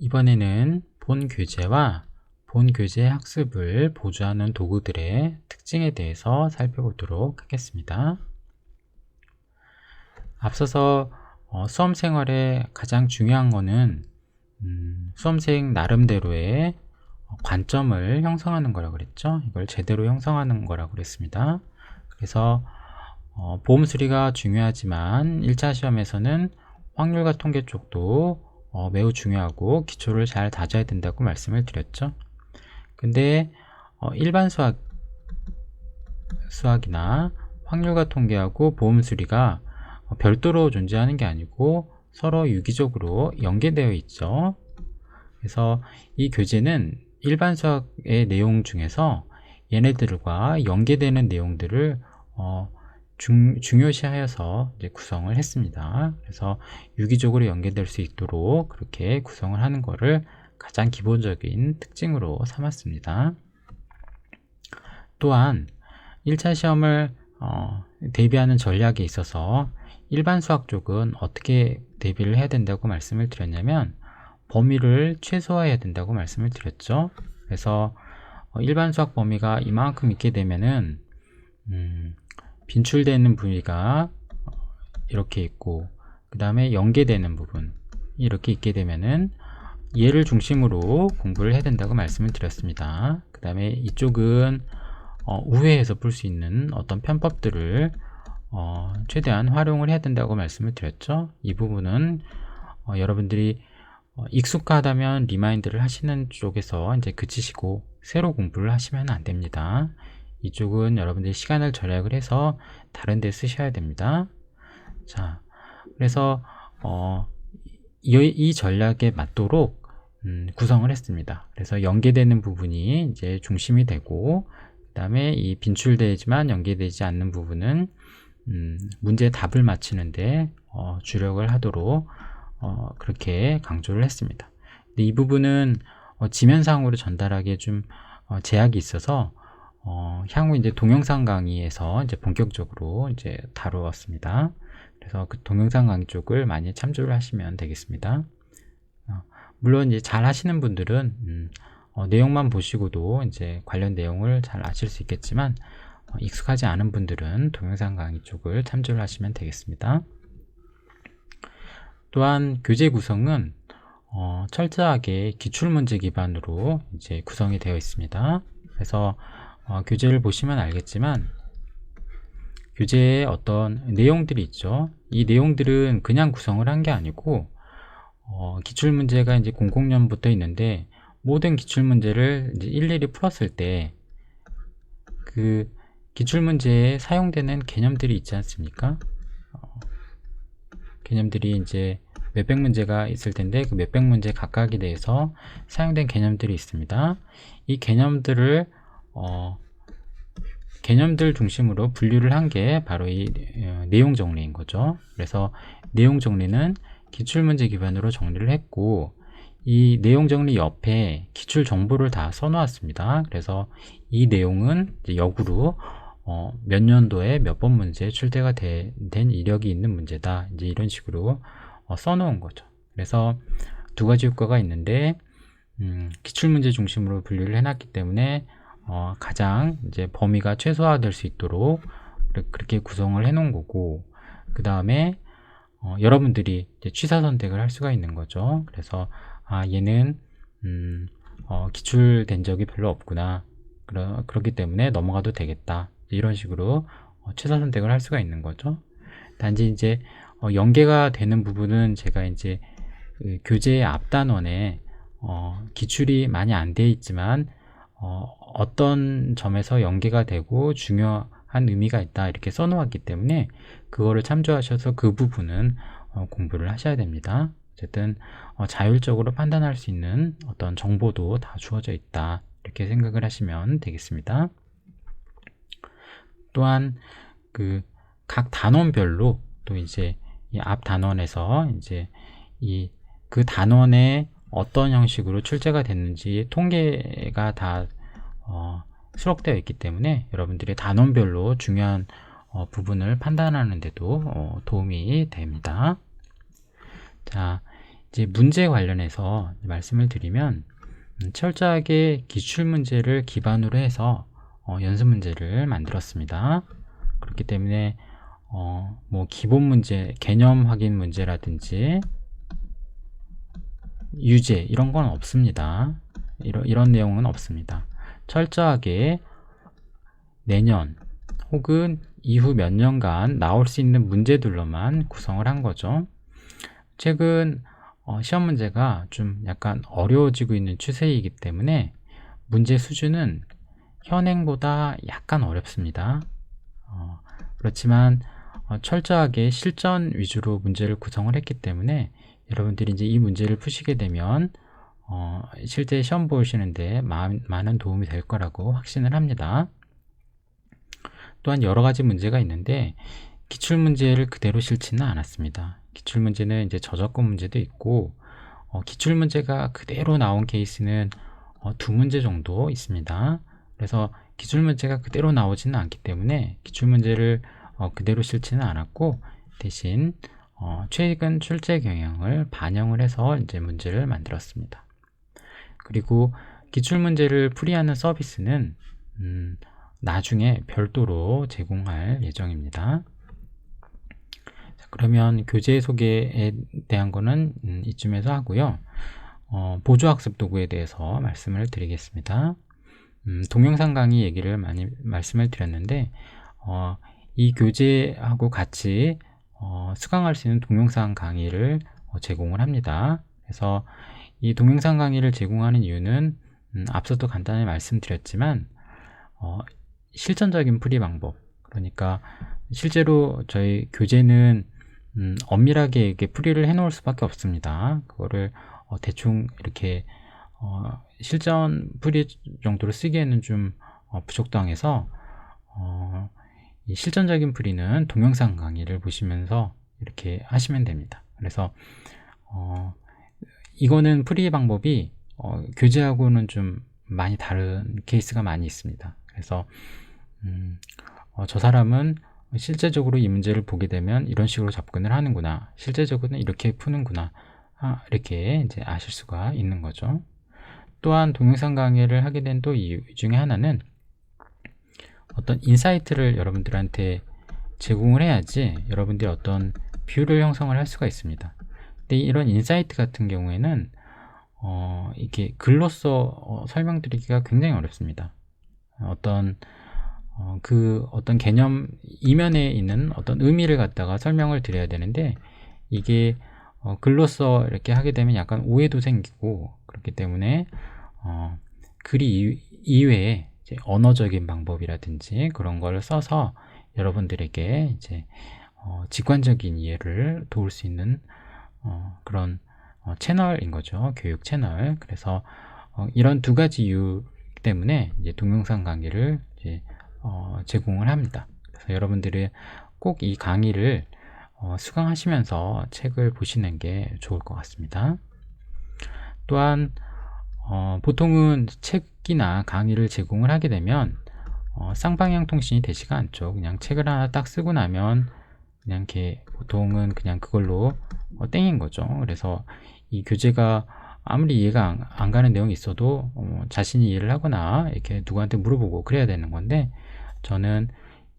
이번에는 본 교재와 본 교재 학습을 보조하는 도구들의 특징에 대해서 살펴보도록 하겠습니다. 앞서서 어, 수험 생활에 가장 중요한 것은 음, 수험생 나름대로의 관점을 형성하는 거라고 그랬죠. 이걸 제대로 형성하는 거라고 그랬습니다. 그래서 어, 보험 수리가 중요하지만 1차 시험에서는 확률과 통계 쪽도 어, 매우 중요하고 기초를 잘 다져야 된다고 말씀을 드렸죠. 근데 어, 일반 수학 수학이나 확률과 통계하고 보험 수리가 어, 별도로 존재하는 게 아니고 서로 유기적으로 연계되어 있죠. 그래서 이 교재는 일반 수학의 내용 중에서 얘네들과 연계되는 내용들을 어, 중, 중요시하여서 구성을 했습니다. 그래서 유기적으로 연계될 수 있도록 그렇게 구성을 하는 것을 가장 기본적인 특징으로 삼았습니다. 또한 1차 시험을 어, 대비하는 전략에 있어서 일반 수학 쪽은 어떻게 대비를 해야 된다고 말씀을 드렸냐면 범위를 최소화해야 된다고 말씀을 드렸죠. 그래서 어, 일반 수학 범위가 이만큼 있게 되면은 음, 빈출되는 부위가 이렇게 있고 그 다음에 연계되는 부분 이렇게 있게 되면은 얘를 중심으로 공부를 해야 된다고 말씀을 드렸습니다. 그 다음에 이쪽은 어, 우회해서 풀 수 있는 어떤 편법들을 어, 최대한 활용을 해야 된다고 말씀을 드렸죠. 이 부분은 어, 여러분들이 어, 익숙하다면 리마인드를 하시는 쪽에서 이제 그치시고 새로 공부를 하시면 안 됩니다. 이쪽은 여러분들이 시간을 절약을 해서 다른 데 쓰셔야 됩니다. 자, 그래서 어, 이, 이 전략에 맞도록 음, 구성을 했습니다. 그래서 연계되는 부분이 이제 중심이 되고 그 다음에 이 빈출되지만 연계되지 않는 부분은 음, 문제 답을 맞히는데 어, 주력을 하도록 어, 그렇게 강조를 했습니다. 근데 이 부분은 어, 지면상으로 전달하기에 좀 어, 제약이 있어서 어, 향후 이제 동영상 강의에서 이제 본격적으로 이제 다루었습니다. 그래서 그 동영상 강의 쪽을 많이 참조를 하시면 되겠습니다. 어, 물론 이제 잘 하시는 분들은 음, 어, 내용만 보시고도 이제 관련 내용을 잘 아실 수 있겠지만 어, 익숙하지 않은 분들은 동영상 강의 쪽을 참조를 하시면 되겠습니다. 또한 교재 구성은 어, 철저하게 기출문제 기반으로 이제 구성이 되어 있습니다. 그래서 어, 교재를 보시면 알겠지만 교재에 어떤 내용들이 있죠. 이 내용들은 그냥 구성을 한 게 아니고 어, 기출문제가 이제 00년부터 있는데 모든 기출문제를 이제 일일이 풀었을 때 그 기출문제에 사용되는 개념들이 있지 않습니까? 어, 개념들이 이제 몇백 문제가 있을 텐데 그 몇백 문제 각각에 대해서 사용된 개념들이 있습니다. 이 개념들을 어, 개념들 중심으로 분류를 한 게 바로 이 어, 내용 정리인 거죠. 그래서 내용 정리는 기출 문제 기반으로 정리를 했고 이 내용 정리 옆에 기출 정보를 다 써놓았습니다. 그래서 이 내용은 역으로 어, 몇 년도에 몇 번 문제 출제가 되, 된 이력이 있는 문제다. 이제 이런 식으로 어, 써놓은 거죠. 그래서 두 가지 효과가 있는데 음, 기출 문제 중심으로 분류를 해놨기 때문에 어, 가장 이제 범위가 최소화될 수 있도록 그렇게 구성을 해 놓은 거고 그 다음에 어, 여러분들이 취사 선택을 할 수가 있는 거죠. 그래서 아 얘는 음, 어, 기출된 적이 별로 없구나. 그러, 그렇기 때문에 넘어가도 되겠다. 이런 식으로 어, 취사 선택을 할 수가 있는 거죠. 단지 이제 어, 연계가 되는 부분은 제가 이제 그 교재의 앞단원에 어, 기출이 많이 안 돼 있지만 어, 어 떤 점에서 연계가 되고 중요한 의미가 있다 이렇게 써놓았기 때문에 그거를 참조하셔서 그 부분은 어, 공부를 하셔야 됩니다. 어쨌든 어, 자율적으로 판단할 수 있는 어떤 정보도 다 주어져 있다 이렇게 생각을 하시면 되겠습니다. 또한 그 각 단원별로 또 이제 이 앞 단원에서 이제 이 그 단원의 어떤 형식으로 출제가 됐는지 통계가 다 어, 수록되어 있기 때문에 여러분들이 단원별로 중요한 어, 부분을 판단하는 데도 어, 도움이 됩니다. 자, 이제 문제 관련해서 말씀을 드리면 음, 철저하게 기출 문제를 기반으로 해서 어, 연습 문제를 만들었습니다. 그렇기 때문에 어, 뭐 기본 문제, 개념 확인 문제라든지 유제 이런 건 없습니다. 이런, 이런 내용은 없습니다. 철저하게 내년 혹은 이후 몇 년간 나올 수 있는 문제들로만 구성을 한 거죠. 최근 어, 시험 문제가 좀 약간 어려워지고 있는 추세이기 때문에 문제 수준은 현행보다 약간 어렵습니다. 어, 그렇지만 어, 철저하게 실전 위주로 문제를 구성을 했기 때문에 여러분들이 이제 이 문제를 푸시게 되면 어, 실제 시험 보시는데 많은 도움이 될 거라고 확신을 합니다. 또한 여러 가지 문제가 있는데 기출 문제를 그대로 싫지는 않았습니다. 기출 문제는 이제 저작권 문제도 있고 어, 기출 문제가 그대로 나온 케이스는 어, 두 문제 정도 있습니다. 그래서 기출 문제가 그대로 나오지는 않기 때문에 기출 문제를 어, 그대로 싫지는 않았고 대신 어, 최근 출제 경향을 반영을 해서 이제 문제를 만들었습니다. 그리고 기출 문제를 풀이하는 서비스는 음, 나중에 별도로 제공할 예정입니다. 자, 그러면 교재 소개에 대한 거는 음, 이쯤에서 하고요. 어, 보조학습 도구에 대해서 말씀을 드리겠습니다. 음, 동영상 강의 얘기를 많이 말씀을 드렸는데 어, 이 교재하고 같이 어, 수강할 수 있는 동영상 강의를 어, 제공을 합니다. 그래서 이 동영상 강의를 제공하는 이유는 음, 앞서도 간단히 말씀드렸지만 어, 실전적인 풀이 방법 그러니까 실제로 저희 교재는 음, 엄밀하게 이렇게 풀이를 해 놓을 수밖에 없습니다. 그거를 어, 대충 이렇게 어, 실전 풀이 정도로 쓰기에는 좀 어, 부족당해서 어, 이 실전적인 풀이는 동영상 강의를 보시면서 이렇게 하시면 됩니다. 그래서 어, 이거는 풀이 방법이 어, 교재하고는 좀 많이 다른 케이스가 많이 있습니다. 그래서 음, 어, 저 사람은 실제적으로 이 문제를 보게 되면 이런 식으로 접근을 하는구나. 실제적으로는 이렇게 푸는구나. 아, 이렇게 이제 아실 수가 있는 거죠. 또한 동영상 강의를 하게 된 또 이유 중에 하나는 어떤 인사이트를 여러분들한테 제공을 해야지 여러분들이 어떤 뷰를 형성을 할 수가 있습니다. 근데 이런 인사이트 같은 경우에는 어, 이게 글로써 어, 설명드리기가 굉장히 어렵습니다. 어떤 어, 그 어떤 개념 이면에 있는 어떤 의미를 갖다가 설명을 드려야 되는데 이게 어, 글로써 이렇게 하게 되면 약간 오해도 생기고 그렇기 때문에 어, 글이 이외에 언어적인 방법이라든지 그런 걸 써서 여러분들에게 이제 어, 직관적인 이해를 도울 수 있는 어, 그런 어, 채널인 거죠. 교육 채널. 그래서 어, 이런 두 가지 이유 때문에 이제 동영상 강의를 이제 어, 제공을 합니다. 그래서 여러분들이 꼭 이 강의를 어, 수강하시면서 책을 보시는 게 좋을 것 같습니다. 또한 어, 보통은 책이나 강의를 제공을 하게 되면 어, 쌍방향 통신이 되지가 않죠. 그냥 책을 하나 딱 쓰고 나면 그냥 이렇게 보통은 그냥 그걸로 어, 땡인 거죠. 그래서 이 교재가 아무리 이해가 안, 안 가는 내용이 있어도 어, 자신이 이해를 하거나 이렇게 누구한테 물어보고 그래야 되는 건데 저는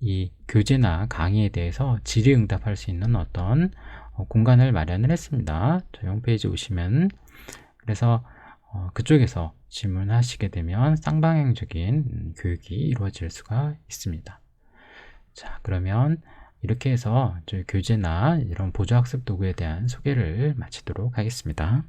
이 교재나 강의에 대해서 질의응답할 수 있는 어떤 어, 공간을 마련을 했습니다. 저희 홈페이지 오시면 그래서 어, 그쪽에서 질문하시게 되면 쌍방향적인 교육이 이루어질 수가 있습니다. 자, 그러면 이렇게 해서 교재나 이런 보조학습 도구에 대한 소개를 마치도록 하겠습니다.